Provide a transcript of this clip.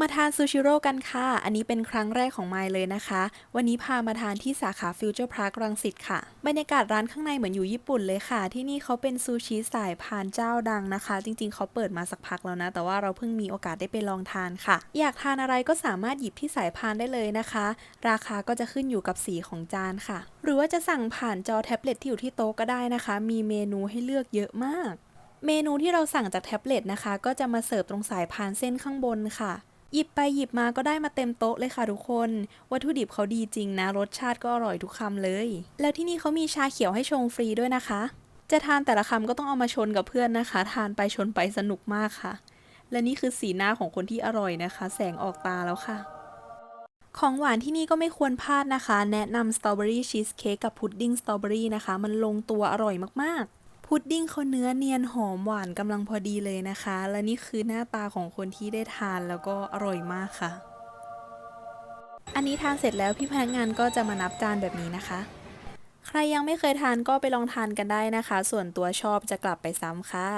มาทานซูชิโร่กันค่ะ อันนี้เป็นครั้งแรกของไมล์เลยนะคะ วันนี้พามาทานที่สาขาฟิวเจอร์พาร์ครังสิตค่ะ บรรยากาศร้านข้างในเหมือนอยู่ญี่ปุ่นเลยค่ะ ที่นี่เขาเป็นซูชิสายพานเจ้าดังนะคะ จริงๆ เขาเปิดมาสักพักแล้วนะ แต่ว่าเราเพิ่งมีโอกาสได้ไปลองทานค่ะ อยากทานอะไรก็สามารถหยิบที่สายพานได้เลยนะคะ ราคาก็จะขึ้นอยู่กับสีของจานค่ะ หรือว่าจะสั่งผ่านจอแท็บเล็ตที่อยู่ที่โต๊ะก็ได้นะคะ มีเมนูให้เลือกเยอะมาก เมนูที่เราสั่งจากแท็บเล็ตนะคะ ก็จะมาเสิร์ฟตรงสายพานเส้นข้างบนค่ะ หยิบไปหยิบมาก็ได้มาเต็มโต๊ะเลยค่ะทุกคน วัตถุดิบเขาดีจริงนะ รสชาติก็อร่อยทุกคำเลย แล้วที่นี่เขามีชาเขียวให้ชงฟรีด้วยนะคะ จะทานแต่ละคำก็ต้องเอามาชนกับเพื่อนนะคะ ทานไปชนไปสนุกมากค่ะ และนี่คือสีหน้าของคนที่อร่อยนะคะ แสงออกตาแล้วค่ะ ของหวานที่นี่ก็ไม่ควรพลาดนะคะ แนะนำสตรอเบอรี่ชีสเค้กกับพุดดิ้งสตรอเบอรี่นะคะ มันลงตัวอร่อยมากๆ พุดดิ้งเขาเนื้อเนียนหอมหวานกำลังพอดีเลยนะคะ และนี่คือหน้าตาของคนที่ได้ทานแล้วก็อร่อยมากค่ะ อันนี้ทานเสร็จแล้วพี่พนักงานก็จะมานับจานแบบนี้นะคะ ใครยังไม่เคยทานก็ไปลองทานกันได้นะคะ ส่วนตัวชอบจะกลับไปซ้ำค่ะ